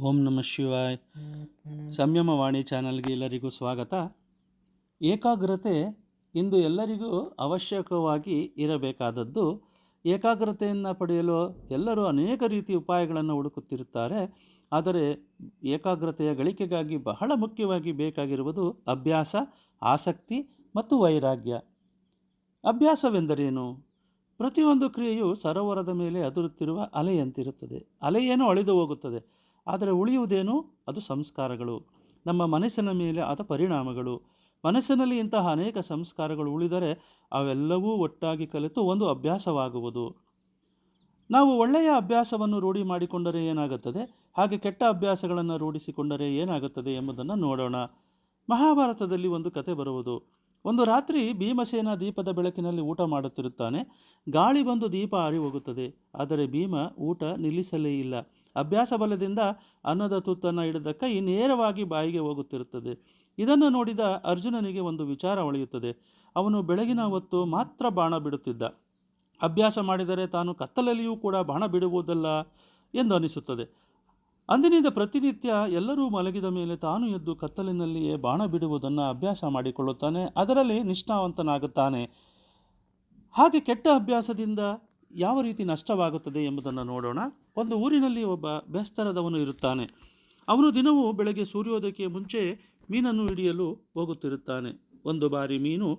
ಓಂ ನಮಃ ಶಿವಾಯ್. ಸಂಯಮವಾಣಿ ಚಾನಲ್ಗೆ ಎಲ್ಲರಿಗೂ ಸ್ವಾಗತ. ಏಕಾಗ್ರತೆ ಇಂದು ಎಲ್ಲರಿಗೂ ಅವಶ್ಯಕವಾಗಿ ಇರಬೇಕಾದದ್ದು. ಏಕಾಗ್ರತೆಯನ್ನು ಪಡೆಯಲು ಎಲ್ಲರೂ ಅನೇಕ ರೀತಿ ಉಪಾಯಗಳನ್ನು ಹುಡುಕುತ್ತಿರುತ್ತಾರೆ. ಆದರೆ ಏಕಾಗ್ರತೆಯ ಗಳಿಕೆಗಾಗಿ ಬಹಳ ಮುಖ್ಯವಾಗಿ ಬೇಕಾಗಿರುವುದು ಅಭ್ಯಾಸ, ಆಸಕ್ತಿ ಮತ್ತು ವೈರಾಗ್ಯ. ಅಭ್ಯಾಸವೆಂದರೇನು? ಪ್ರತಿಯೊಂದು ಕ್ರಿಯೆಯು ಸರೋವರದ ಮೇಲೆ ಅದುರುತ್ತಿರುವ ಅಲೆಯಂತಿರುತ್ತದೆ. ಅಲೆಯೇನೋ ಅಳಿದು ಹೋಗುತ್ತದೆ. ಆದರೆ ಉಳಿಯುವುದೇನು? ಅದು ಸಂಸ್ಕಾರಗಳು. ನಮ್ಮ ಮನಸ್ಸಿನ ಮೇಲೆ ಆದ ಪರಿಣಾಮಗಳು. ಮನಸ್ಸಿನಲ್ಲಿ ಇಂತಹ ಅನೇಕ ಸಂಸ್ಕಾರಗಳು ಉಳಿದರೆ ಅವೆಲ್ಲವೂ ಒಟ್ಟಾಗಿ ಕಲಿತು ಒಂದು ಅಭ್ಯಾಸವಾಗುವುದು. ನಾವು ಒಳ್ಳೆಯ ಅಭ್ಯಾಸವನ್ನು ರೂಢಿ ಮಾಡಿಕೊಂಡರೆ ಏನಾಗುತ್ತದೆ? ಹಾಗೆ ಕೆಟ್ಟ ಅಭ್ಯಾಸಗಳನ್ನು ರೂಢಿಸಿಕೊಂಡರೆ ಏನಾಗುತ್ತದೆ ಎಂಬುದನ್ನು ನೋಡೋಣ. ಮಹಾಭಾರತದಲ್ಲಿ ಒಂದು ಕತೆ ಬರುವುದು. ಒಂದು ರಾತ್ರಿ ಭೀಮಸೇನ ದೀಪದ ಬೆಳಕಿನಲ್ಲಿ ಊಟ ಮಾಡುತ್ತಿರುತ್ತಾನೆ. ಗಾಳಿ ಬಂದು ದೀಪ ಆರಿ ಹೋಗುತ್ತದೆ ಆದರೆ ಭೀಮ ಊಟ ನಿಲ್ಲಿಸಲೇ ಇಲ್ಲ. ಅಭ್ಯಾಸ ಬಲದಿಂದ ಅನ್ನದ ತುತ್ತನ್ನು ಹಿಡಿದ ಕೈ ನೇರವಾಗಿ ಬಾಯಿಗೆ ಹೋಗುತ್ತಿರುತ್ತದೆ. ಇದನ್ನು ನೋಡಿದ ಅರ್ಜುನನಿಗೆ ಒಂದು ವಿಚಾರ ಒಳೆಯುತ್ತದೆ. ಅವನು ಬೆಳಗಿನ ಹೊತ್ತು ಮಾತ್ರ ಬಾಣ ಬಿಡುತ್ತಿದ್ದ. ಅಭ್ಯಾಸ ಮಾಡಿದರೆ ತಾನು ಕತ್ತಲಲ್ಲಿಯೂ ಕೂಡ ಬಾಣ ಬಿಡುವುದಲ್ಲ ಎಂದು ಅನಿಸುತ್ತದೆ. ಅಂದಿನಿಂದ ಪ್ರತಿನಿತ್ಯ ಎಲ್ಲರೂ ಮಲಗಿದ ಮೇಲೆ ತಾನು ಎದ್ದು ಕತ್ತಲಿನಲ್ಲಿಯೇ ಬಾಣ ಬಿಡುವುದನ್ನು ಅಭ್ಯಾಸ ಮಾಡಿಕೊಳ್ಳುತ್ತಾನೆ. ಅದರಲ್ಲಿ ನಿಷ್ಠಾವಂತನಾಗುತ್ತಾನೆ. ಹಾಗೆ ಕೆಟ್ಟ ಅಭ್ಯಾಸದಿಂದ ಯಾವ ರೀತಿ ನಷ್ಟವಾಗುತ್ತದೆ ಎಂಬುದನ್ನು ನೋಡೋಣ. ಒಂದು ಊರಿನಲ್ಲಿ ಒಬ್ಬ ಬೆಸ್ತರದವನು ಇರುತ್ತಾನೆ. ಅವನು ದಿನವೂ ಬೆಳಗ್ಗೆ ಸೂರ್ಯೋದಯಕ್ಕೆ ಮುಂಚೆ ಮೀನನ್ನು ಹಿಡಿಯಲು ಹೋಗುತ್ತಿರುತ್ತಾನೆ. ಒಂದು ಬಾರಿ ಮೀನು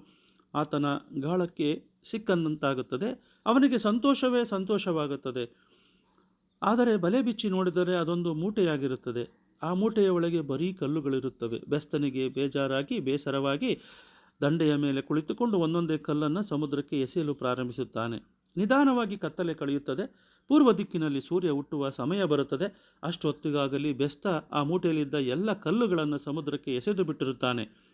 ಆತನ ಗಾಳಕ್ಕೆ ಸಿಕ್ಕಂದಂತಾಗುತ್ತದೆ ಅವನಿಗೆ ಸಂತೋಷವೇ ಸಂತೋಷವಾಗುತ್ತದೆ. ಆದರೆ ಬಲೆ ಬಿಚ್ಚಿ ನೋಡಿದರೆ ಅದೊಂದು ಮೂಟೆಯಾಗಿರುತ್ತದೆ. ಆ ಮೂಟೆಯ ಒಳಗೆ ಬರೀ ಕಲ್ಲುಗಳಿರುತ್ತವೆ. ಬೆಸ್ತನಿಗೆ ಬೇಜಾರಾಗಿ, ಬೇಸರವಾಗಿ ದಂಡೆಯ ಮೇಲೆ ಕುಳಿತುಕೊಂಡು ಒಂದೊಂದೇ ಕಲ್ಲನ್ನು ಸಮುದ್ರಕ್ಕೆ ಎಸೆಯಲು ಪ್ರಾರಂಭಿಸುತ್ತಾನೆ. ನಿಧಾನವಾಗಿ ಕತ್ತಲೆ ಕಳೆಯುತ್ತದೆ. ಪೂರ್ವ ದಿಕ್ಕಿನಲ್ಲಿ ಸೂರ್ಯ ಹುಟ್ಟುವ ಸಮಯ ಬರುತ್ತದೆ. ಅಷ್ಟೊತ್ತಿಗಾಗಲಿ ಬೆಸ್ತ ಆ ಮೂಟೆಯಲ್ಲಿದ್ದ ಎಲ್ಲ ಕಲ್ಲುಗಳನ್ನು ಸಮುದ್ರಕ್ಕೆ ಎಸೆದು ಬಿಟ್ಟಿರುತ್ತಾನೆ.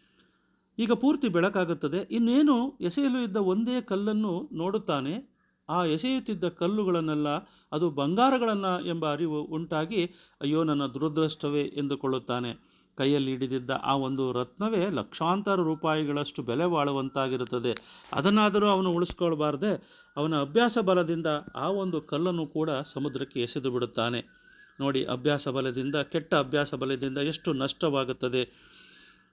ಈಗ ಪೂರ್ತಿ ಬೆಳಕಾಗುತ್ತದೆ. ಇನ್ನೇನು ಎಸೆಯಲು ಇದ್ದ ಒಂದೇ ಕಲ್ಲನ್ನು ನೋಡುತ್ತಾನೆ. ಆ ಎಸೆಯುತ್ತಿದ್ದ ಕಲ್ಲುಗಳನ್ನೆಲ್ಲ ಅದು ಬಂಗಾರಗಳನ್ನು ಎಂಬ ಅರಿವು ಉಂಟಾಗಿ, ಅಯ್ಯೋ, ನನ್ನ ದುರದೃಷ್ಟವೇ ಎಂದುಕೊಳ್ಳುತ್ತಾನೆ. ಕೈಯಲ್ಲಿ ಹಿಡಿದಿದ್ದ ಆ ಒಂದು ರತ್ನವೇ ಲಕ್ಷಾಂತರ ರೂಪಾಯಿಗಳಷ್ಟು ಬೆಲೆ ಬಾಳುವಂತಾಗಿರುತ್ತದೆ. ಅದನ್ನಾದರೂ ಅವನು ಉಳಿಸ್ಕೊಳ್ಬಾರ್ದೆ ಅವನ ಅಭ್ಯಾಸ ಬಲದಿಂದ ಆ ಒಂದು ಕಲ್ಲನ್ನು ಕೂಡ ಸಮುದ್ರಕ್ಕೆ ಎಸೆದು ಬಿಡುತ್ತಾನೆ. ನೋಡಿ, ಅಭ್ಯಾಸ ಬಲದಿಂದ, ಕೆಟ್ಟ ಅಭ್ಯಾಸ ಬಲದಿಂದ ಎಷ್ಟು ನಷ್ಟವಾಗುತ್ತದೆ.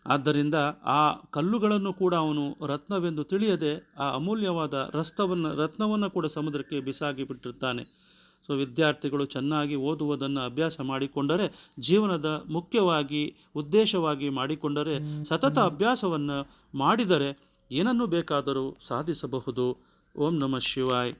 ಆದ್ದರಿಂದ ಆ ಕಲ್ಲುಗಳನ್ನು ಕೂಡ ಅವನು ರತ್ನವೆಂದು ತಿಳಿಯದೆ ಆ ಅಮೂಲ್ಯವಾದ ರಸ್ತವನ್ನು, ರತ್ನವನ್ನು ಕೂಡ ಸಮುದ್ರಕ್ಕೆ ಬಿಸಾಗಿ ಬಿಟ್ಟಿರ್ತಾನೆ. ಸೊ ವಿದ್ಯಾರ್ಥಿಗಳು ಚೆನ್ನಾಗಿ ಓದುವುದನ್ನು ಅಭ್ಯಾಸ ಮಾಡಿಕೊಂಡರೆ ಜೀವನದ ಮುಖ್ಯವಾಗಿ ಉದ್ದೇಶವಾಗಿ ಮಾಡಿಕೊಂಡರೆ ಸತತ ಅಭ್ಯಾಸವನ್ನು ಮಾಡಿದರೆ ಏನನ್ನು ಬೇಕಾದರೂ ಸಾಧಿಸಬಹುದು. ಓಂ ನಮಃ ಶಿವಾಯ್.